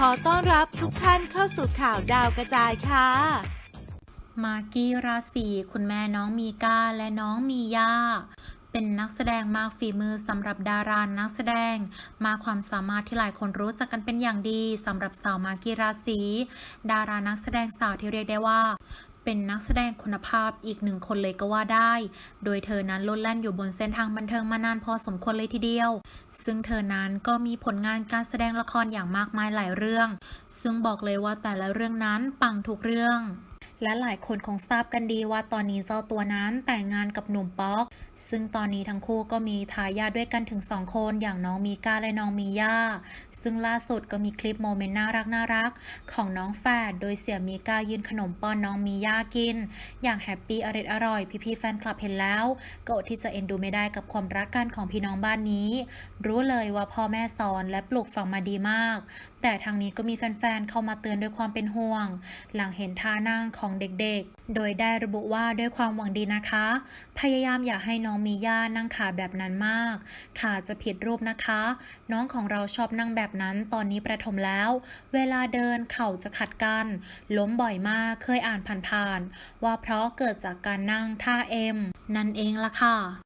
ขอต้อนรับทุกท่านเข้าสู่ข่าวดาวกระจายค่ะ มากกี้ราศีคุณแม่น้องมีก้าและน้องมีย่า เป็นนักแสดงมากฝีมือสำหรับดารานักแสดง มากความสามารถที่หลายคนรู้จักกันเป็นอย่างดีสำหรับสาวมากกีราศีดารานักแสดงสาวที่เรียกได้ว่าเป็นนักแสดงคุณภาพอีกหนึ่งคนเลยก็ว่าได้ โดยเธอนั้นลดแล่นอยู่บนเส้นทางบันเทิงมานานพอสมควรเลยทีเดียว ซึ่งเธอนั้นก็มีผลงานการแสดงละครอย่างมากมายหลายเรื่อง ซึ่งบอกเลยว่าแต่ละเรื่องนั้นปังทุกเรื่อง และหลายคนคงทราบกันดีว่าตอนนี้เจ้าตัวนั้นแต่งงานกับหนุ่มป๊อก ซึ่งตอนนี้ทั้งคู่ก็มีทายาทด้วยกันถึงสองคนอย่างน้องมีก้าและน้องมีย่า ซึ่งล่าสุดก็มีคลิปโมเมนต์น่ารักน่ารักของน้องแฝดโดยเสี่ยมีก้ายืนขนมป้อนน้องมีย่ากิน อย่างแฮปปี้อร่อยอร่อยพี่ๆแฟนคลับเห็นแล้วก็อดที่จะเอ็นดูไม่ได้กับความรักกันของพี่น้องบ้านนี้ รู้เลยว่าพ่อแม่สอนและปลูกฝังมาดีมาก แต่ทางนี้ก็มีแฟนๆเข้ามาเตือนด้วยความเป็นห่วง หลังเห็นท่านั่งของเด็กๆ โดยได้ระบุว่าด้วยความหวังดีนะคะ พยายามอย่าให้น้องมีย่านั่งขาแบบนั้นมาก ขาจะผิดรูปนะคะ น้องของเราชอบนั่งแบบนั้นตอนนี้ประถมแล้ว เวลาเดินเข่าจะขัดกัน ล้มบ่อยมากเคยอ่านผ่านๆว่าเพราะเกิดจากการนั่งท่าเอ็มนั่นเองล่ะค่ะ